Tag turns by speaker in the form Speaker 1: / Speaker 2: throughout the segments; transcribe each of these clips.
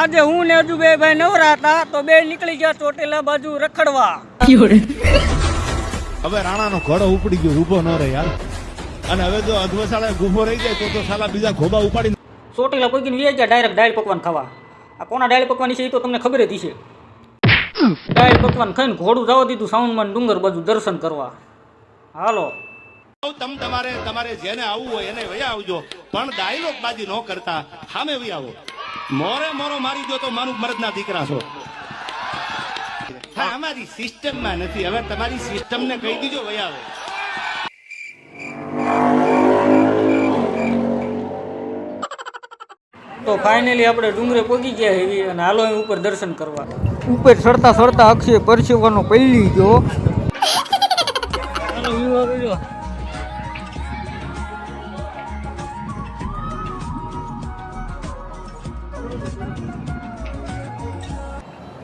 Speaker 1: આજે હું ને હજુ બે ભાઈ નવરા હતા તો બે નીકળી ગયા ચોટેલા બાજુ રખડવા.
Speaker 2: હવે રાણાનો ઘોડો ઉપડી ગયો ઊભો ન રહે યાર. અને હવે જો અધવસાળા ગુફો રહી જાય તો તો સાલા બીજા ખોબા ઉપાડી
Speaker 1: ચોટેલા કોઈ વી ગયા ડાયરેક્ટ દાળ પકવાન ખાવા. આ કોના દાળ પકવાની છે એ તો તમને ખબર જ હશે. દાળ પકવાન ખાઈને ઘોડું જવા દીધું સાઉન્ડમાં ડુંગર બાજુ દર્શન કરવા. હાલો.
Speaker 2: તમ તમારે તમારે જેને આવવું હોય એને વયા આવજો. પણ ડાયલોગ બાજી ન કરતા. સામે વયા આવો. મોરે મોરો મારી દો તો મારું મરદના દીકરા છો. હા અમારી સિસ્ટમમાં નથી. હવે તમારી સિસ્ટમને કહી દીજો વયા આવો
Speaker 1: તો ફાઇનલી આપણે ડુંગરે પહોંચી ગયા એવી અને હાલો ઉપર દર્શન કરવા. ઉપર ચડતા ચડતા અક્ષય પરસેવાનો પૈલી ગયો.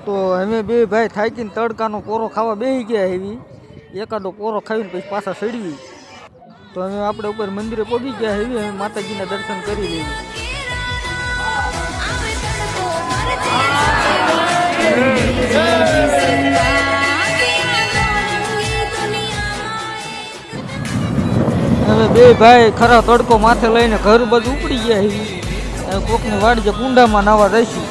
Speaker 1: તો અમે બે ભાઈ થાકીને તડકાનો કોરો ખાવા બેસી ગયા એવી. એકાદો કોરો ખાઈને પછી પાછા સડવી તો અમે આપણે ઉપર મંદિરે પહોંચી ગયા એવી અમે માતાજીના દર્શન કરી લેવી હવે બે ભાઈ ખરા તડકો માથે લઈને ઘર બધું ઉપડી ગયા એવી વાડ જે કુંડામાં નાવા જઈશું.